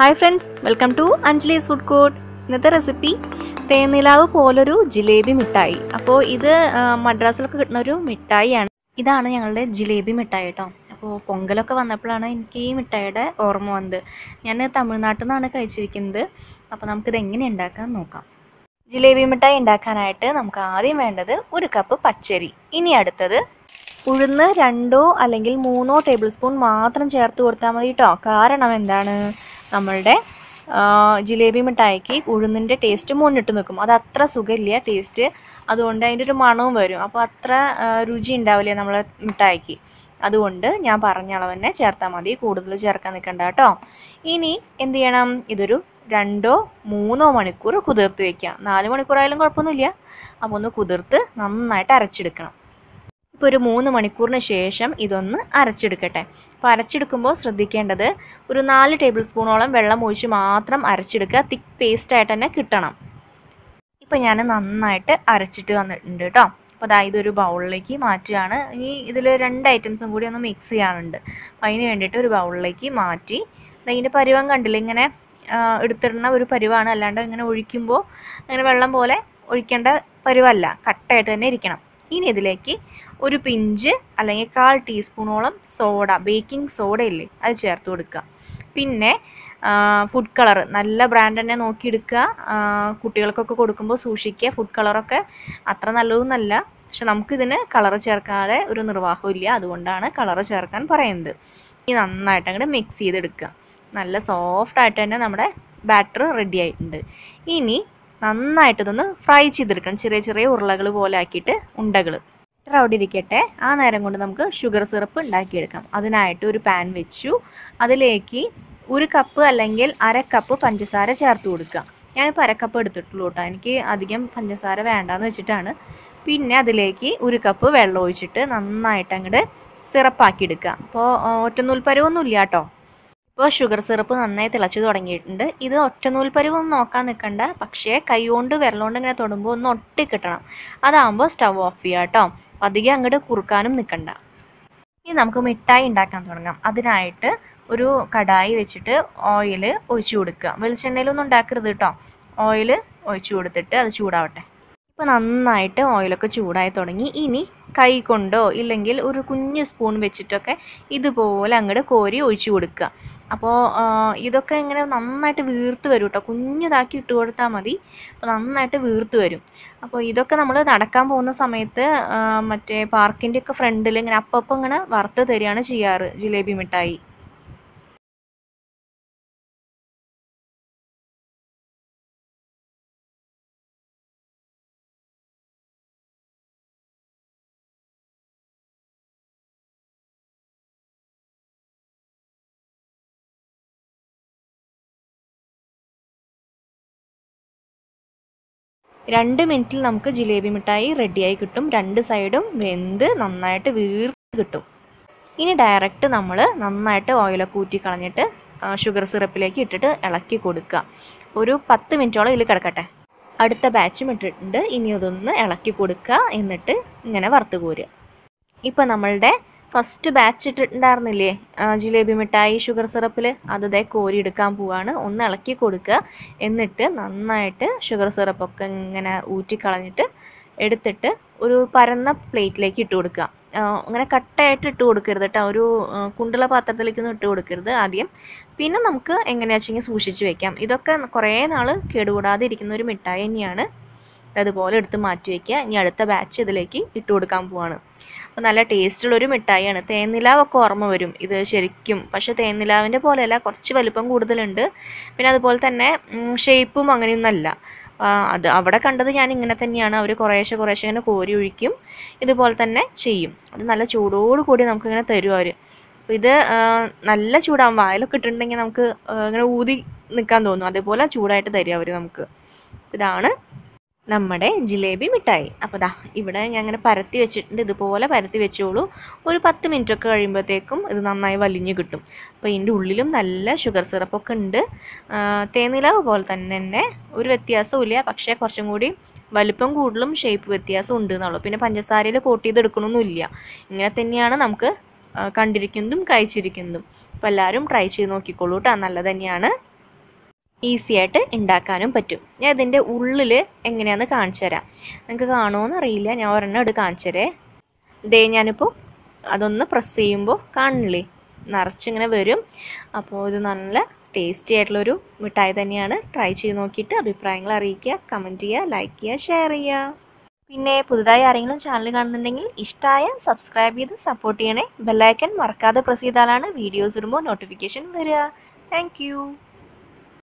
Hi friends welcome to Anjali's food court ഇന്നത്തെ recipe തേനിലാവ് പോലൊരു ജിലേബി മിഠായി. അപ്പോൾ ഇത് മദ്രാസിലൊക്കെ കിട്ടുന്ന ഒരു മിഠായിയാണ്. ഇതാണ് ഞങ്ങളുടെ ജിലേബി മിഠായി കേട്ടോ. അപ്പോൾ പൊങ്കലൊക്കെ വന്നപ്പോഴാണ് എനിക്ക് ഈ മിഠായിയുടെ ഓർമ്മ വന്നത്. ഞാൻ തമിഴ്നാട്ടിൽ നിന്നാണ് കഴിച്ചിരിക്കുന്നത്. അപ്പോൾ നമുക്കിത് എങ്ങനെ ഉണ്ടാക്കാൻ നോക്കാം. ജിലേബി മിഠായി ഉണ്ടാക്കാനായിട്ട് നമുക്ക് ആദ്യം വേണ്ടത് ഒരു കപ്പ് പച്ചരി. ഇനി അടുത്തത് ഉഴുന്ന് രണ്ടോ അല്ലെങ്കിൽ മൂന്നോ ടേബിൾ സ്പൂൺ മാത്രം ചേർത്ത് കൊടുത്താൽ മതി കേട്ടോ. കാരണം എന്താണ്? നമ്മളുടെ ജിലേബി മിഠായിക്ക് ഉഴുന്നിന്റെ ടേസ്റ്റ് മുന്നിട്ട് നിൽക്കും. അത് അത്ര സുഖമില്ല ടേസ്റ്റ് അതുകൊണ്ട് അതിന്റെ ഒരു മണവും വരും. അപ്പോൾ അത്ര രുചി ഉണ്ടാവില്ല നമ്മളെ മിഠായിക്ക്. അതുകൊണ്ട് ഞാൻ പറഞ്ഞ അളവ് തന്നെ ചേർത്താൽ മതി. കൂടുതൽ ചേർക്കാൻ നിൽക്കണ്ട കേട്ടോ. ഇനി എന്ത് ചെയ്യണം? ഇതൊരു രണ്ടോ മൂന്നോ മണിക്കൂർ കുതിർത്ത് വെക്കുക. നാല് മണിക്കൂറായാലും കുഴപ്പമൊന്നുമില്ല. അപ്പോൾ ഒന്ന് കുതിർത്ത് നന്നായിട്ട് അരച്ചെടുക്കണം. ഇപ്പോൾ ഒരു മൂന്ന് മണിക്കൂറിന് ശേഷം ഇതൊന്ന് അരച്ചെടുക്കട്ടെ. അപ്പോൾ അരച്ചെടുക്കുമ്പോൾ ശ്രദ്ധിക്കേണ്ടത് ഒരു നാല് ടേബിൾ സ്പൂണോളം വെള്ളം ഒഴിച്ച് മാത്രം അരച്ചെടുക്കുക. തിക്ക് പേസ്റ്റായിട്ട് തന്നെ കിട്ടണം. ഇപ്പോൾ ഞാൻ നന്നായിട്ട് അരച്ചിട്ട് വന്നിട്ടുണ്ട് കേട്ടോ അപ്പോൾ അതാ ഇതൊരു ബൗളിലേക്ക് മാറ്റുകയാണ്. ഇനി ഇതിൽ രണ്ട് ഐറ്റംസും കൂടി ഒന്ന് മിക്സ് ചെയ്യാനുണ്ട്. അപ്പോൾ അതിന് വേണ്ടിയിട്ട് ഒരു ബൗളിലേക്ക് മാറ്റി. ദാ ഇതിന്റെ പരുവം കണ്ടില്ല? ഇങ്ങനെ എടുത്തിടുന്ന ഒരു പരുവാണ്. അല്ലാണ്ട് ഇങ്ങനെ ഒഴിക്കുമ്പോൾ അങ്ങനെ വെള്ളം പോലെ ഒഴിക്കേണ്ട പരുവല്ല. കട്ടായിട്ട് തന്നെ ഇരിക്കണം. ഇനി ഇതിലേക്ക് ഒരു പിഞ്ച് അല്ലെങ്കിൽ കാൽ ടീസ്പൂണോളം സോഡ ബേക്കിംഗ് സോഡ ഇല്ലേ അത് ചേർത്ത് കൊടുക്കുക. പിന്നെ ഫുഡ് കളർ നല്ല ബ്രാൻഡ് തന്നെ നോക്കിയെടുക്കുക. കുട്ടികൾക്കൊക്കെ കൊടുക്കുമ്പോൾ സൂക്ഷിക്കുക. ഫുഡ് കളറൊക്കെ അത്ര നല്ലതൊന്നുമല്ല. പക്ഷെ നമുക്കിതിന് കളർ ചേർക്കാതെ ഒരു നിർവാഹമില്ല അതുകൊണ്ടാണ് കളർ ചേർക്കാൻ പറയുന്നത്. ഇനി നന്നായിട്ട് അങ്ങോട്ട് മിക്സ് ചെയ്തെടുക്കുക. നല്ല സോഫ്റ്റ് ആയിട്ട് തന്നെ നമ്മുടെ ബാറ്റർ റെഡി ആയിട്ടുണ്ട്. ഇനി നന്നായിട്ട് ഇതൊന്ന് ഫ്രൈ ചെയ്തെടുക്കണം. ചെറിയ ചെറിയ ഉരുളകൾ പോലെ ആക്കിയിട്ട് ഉണ്ടകൾ അവിടെ ഇരിക്കട്ടെ. ആ നേരം കൊണ്ട് നമുക്ക് ഷുഗർ സിറപ്പ് ഉണ്ടാക്കിയെടുക്കാം. അതിനായിട്ട് ഒരു പാൻ വെച്ചു. അതിലേക്ക് ഒരു കപ്പ് അല്ലെങ്കിൽ അര കപ്പ് പഞ്ചസാര ചേർത്ത് കൊടുക്കുക. ഞാനിപ്പോൾ അര കപ്പ് എടുത്തിട്ടുള്ളൂ കേട്ടോ. എനിക്ക് അധികം പഞ്ചസാര വേണ്ടാന്ന് വെച്ചിട്ടാണ്. പിന്നെ അതിലേക്ക് ഒരു കപ്പ് വെള്ളം ഒഴിച്ചിട്ട് നന്നായിട്ട് അങ്ങോട്ട് സിറപ്പാക്കി എടുക്കുക അപ്പോൾ ഒറ്റനൂൽപ്പരവൊന്നും ഇല്ല കേട്ടോ. ഇപ്പോൾ ഷുഗർ സിറപ്പ് നന്നായി തിളച്ച് തുടങ്ങിയിട്ടുണ്ട്. ഇത് ഒറ്റനൂൽപ്പരിവൊന്നും നോക്കാൻ നിൽക്കണ്ട പക്ഷേ കൈകൊണ്ട് വിരലുകൊണ്ട് ഇങ്ങനെ തൊടുമ്പോൾ ഒന്ന് ഒട്ടി കിട്ടണം. അതാകുമ്പോൾ സ്റ്റവ് ഓഫ് ചെയ്യുക കേട്ടോ അധികം അങ്ങോട്ട് കുറുക്കാനും നിൽക്കണ്ട ഇനി നമുക്ക് മിഠായി ഉണ്ടാക്കാൻ തുടങ്ങാം. അതിനായിട്ട് ഒരു കടായി വെച്ചിട്ട് ഓയിൽ ഒഴിച്ചു കൊടുക്കുക. വെളിച്ചെണ്ണയിലൊന്നും ഉണ്ടാക്കരുത് കേട്ടോ ഓയിൽ ഒഴിച്ചു കൊടുത്തിട്ട് അത് ചൂടാവട്ടെ. ഇപ്പോൾ നന്നായിട്ട് ഓയിലൊക്കെ ചൂടായി തുടങ്ങി. ഇനി കൈ കൊണ്ടോ ഇല്ലെങ്കിൽ ഒരു കുഞ്ഞു സ്പൂൺ വെച്ചിട്ടൊക്കെ ഇതുപോലെ അങ്ങോട്ട് കോരി ഒഴിച്ചു കൊടുക്കുക. അപ്പോൾ ഇതൊക്കെ ഇങ്ങനെ നന്നായിട്ട് വീർത്ത് വരും കേട്ടോ കുഞ്ഞതാക്കി ഇട്ട് കൊടുത്താൽ മതി. അപ്പോൾ നന്നായിട്ട് വീർത്ത് വരും. അപ്പോൾ ഇതൊക്കെ നമ്മൾ നടക്കാൻ പോകുന്ന സമയത്ത് മറ്റേ പാർക്കിന്റെയൊക്കെ ഫ്രണ്ടിൽ ഇങ്ങനെ അപ്പം ഇങ്ങനെ വറുത്ത് തരികയാണ് ചെയ്യാറ്. ജിലേബി മിഠായി. രണ്ട് മിനിറ്റിൽ നമുക്ക് ജിലേബി മിഠായി റെഡിയായി കിട്ടും. രണ്ട് സൈഡും വെന്ത് നന്നായിട്ട് വീർത്ത് കിട്ടും. ഇനി ഡയറക്റ്റ് നമ്മൾ നന്നായിട്ട് ഓയിലൊക്കെ ഊറ്റി കളഞ്ഞിട്ട് ഷുഗർ സിറപ്പിലേക്ക് ഇട്ടിട്ട് ഇളക്കി കൊടുക്കുക. ഒരു പത്ത് മിനിറ്റോളം ഇതിൽ കിടക്കട്ടെ. അടുത്ത ബാച്ചും ഇട്ടിട്ടുണ്ട്. ഇനി അതൊന്ന് ഇളക്കി കൊടുക്കുക. എന്നിട്ട് ഇങ്ങനെ വറുത്ത് കോരുക. ഇപ്പം നമ്മളുടെ ഫസ്റ്റ് ബാച്ച് ഇട്ടിട്ടുണ്ടായിരുന്നില്ലേ? ജിലേബി മിഠായി ഷുഗർ സിറപ്പിൽ അത് കോരി എടുക്കാൻ പോവാണ്. ഒന്ന് ഇളക്കി കൊടുക്കുക. എന്നിട്ട് നന്നായിട്ട് ഷുഗർ സിറപ്പൊക്കെ ഇങ്ങനെ ഊറ്റിക്കളഞ്ഞിട്ട് എടുത്തിട്ട് ഒരു പരന്ന പ്ലേറ്റിലേക്ക് ഇട്ട് കൊടുക്കുക. അങ്ങനെ കട്ടയായിട്ട് ഇട്ട് കൊടുക്കരുത് കേട്ടോ. ഒരു കുണ്ടുള്ള പാത്രത്തിലേക്കൊന്നും ഇട്ട് കൊടുക്കരുത് ആദ്യം. പിന്നെ നമുക്ക് എങ്ങനെയാ വെച്ചെങ്കിൽ സൂക്ഷിച്ച് വെക്കാം. ഇതൊക്കെ കുറേ നാൾ കേടുകൂടാതെ ഇരിക്കുന്ന ഒരു മിഠായി തന്നെയാണ്. അതുപോലെ എടുത്ത് മാറ്റി വയ്ക്കുക ഇനി അടുത്ത ബാച്ച് ഇതിലേക്ക് ഇട്ട് കൊടുക്കാൻ പോവാണ്. അപ്പോൾ നല്ല ടേസ്റ്റുള്ളൊരു മിഠായിയാണ്. തേനിലാവൊക്കെ ഓർമ്മ വരും. ഇത് ശരിക്കും. പക്ഷേ തേനിലാവിന്റെ പോലെയല്ല കുറച്ച് വലുപ്പം കൂടുതലുണ്ട്. പിന്നെ അതുപോലെ തന്നെ ഷേപ്പും അങ്ങനെയൊന്നല്ല അത് അവിടെ കണ്ടത് ഞാൻ ഇങ്ങനെ തന്നെയാണ്. അവർ കുറേശ്ശെ കുറേശ്ശെ ഇങ്ങനെ കോരി ഒഴിക്കും. ഇതുപോലെ തന്നെ ചെയ്യും. അത് നല്ല ചൂടോട് കൂടി നമുക്കിങ്ങനെ തരും അവർ അപ്പോൾ ഇത് നല്ല ചൂടാകും വായിലൊക്കെ ഇട്ടിട്ടുണ്ടെങ്കിൽ നമുക്ക് ഇങ്ങനെ ഊതി നിൽക്കാൻ തോന്നും. അതേപോലെ ചൂടായിട്ട് തരും അവർ നമുക്ക്. ഇതാണ് നമ്മുടെ ജിലേബി മിഠായി. അപ്പോൾ ദാ ഇവിടെ ഞാൻ അങ്ങനെ പരത്തി വെച്ചിട്ടുണ്ട്. ഇതുപോലെ പരത്തി വെച്ചോളൂ. ഒരു പത്ത് മിനിറ്റ് ഒക്കെ കഴിയുമ്പോഴത്തേക്കും ഇത് നന്നായി വലിഞ്ഞു കിട്ടും. അപ്പോൾ ഇതിന്റെ ഉള്ളിലും നല്ല ഷുഗർ സിറപ്പൊക്കെ ഉണ്ട്. തേനിലാവ് പോലെ തന്നെ തന്നെ ഒരു വ്യത്യാസവും ഇല്ല. പക്ഷേ കുറച്ചും കൂടി വലുപ്പം കൂടുതലും ഷേപ്പ് വ്യത്യാസം ഉണ്ട് എന്നുള്ളൂ. പിന്നെ പഞ്ചസാരയിൽ കോട്ട് ചെയ്തെടുക്കണമൊന്നുമില്ല ഇങ്ങനെ തന്നെയാണ് നമുക്ക് കണ്ടിരിക്കുന്നതും കഴിച്ചിരിക്കുന്നതും. അപ്പോൾ എല്ലാവരും ട്രൈ ചെയ്ത് നോക്കിക്കോളൂ കേട്ടോ നല്ലത് തന്നെയാണ്. ഈസി ആയിട്ട് ഉണ്ടാക്കാനും പറ്റും. ഞാൻ ഇതിന്റെ ഉള്ളിൽ എങ്ങനെയാണെന്ന് കാണിച്ചു തരാം. നിങ്ങൾക്ക് കാണുമോയെന്ന് അറിയില്ല. ഞാൻ ഒരെണ്ണം എടുത്ത് കാണിച്ചു തരേ. ദേ ഞാനിപ്പോൾ അതൊന്ന് പ്രസ് ചെയ്യുമ്പോൾ കാണില്ലേ? നിറച്ചിങ്ങനെ വരും. അപ്പോൾ ഇത് നല്ല ടേസ്റ്റി ആയിട്ടുള്ളൊരു മിഠായി തന്നെയാണ്. ട്രൈ ചെയ്ത് നോക്കിയിട്ട് അഭിപ്രായങ്ങൾ അറിയിക്കുക കമന്റ് ചെയ്യുക ലൈക്ക് ചെയ്യുക ഷെയർ ചെയ്യുക. പിന്നെ പുതുതായി ആരെങ്കിലും ചാനൽ കാണുന്നുണ്ടെങ്കിൽ ഇഷ്ടമായ സബ്സ്ക്രൈബ് ചെയ്ത് സപ്പോർട്ട് ചെയ്യണേ. ബെല്ലൈക്കൻ മറക്കാതെ പ്രസ് ചെയ്താലാണ് വീഡിയോസ് ഇടുമ്പോൾ നോട്ടിഫിക്കേഷൻ വരിക. താങ്ക്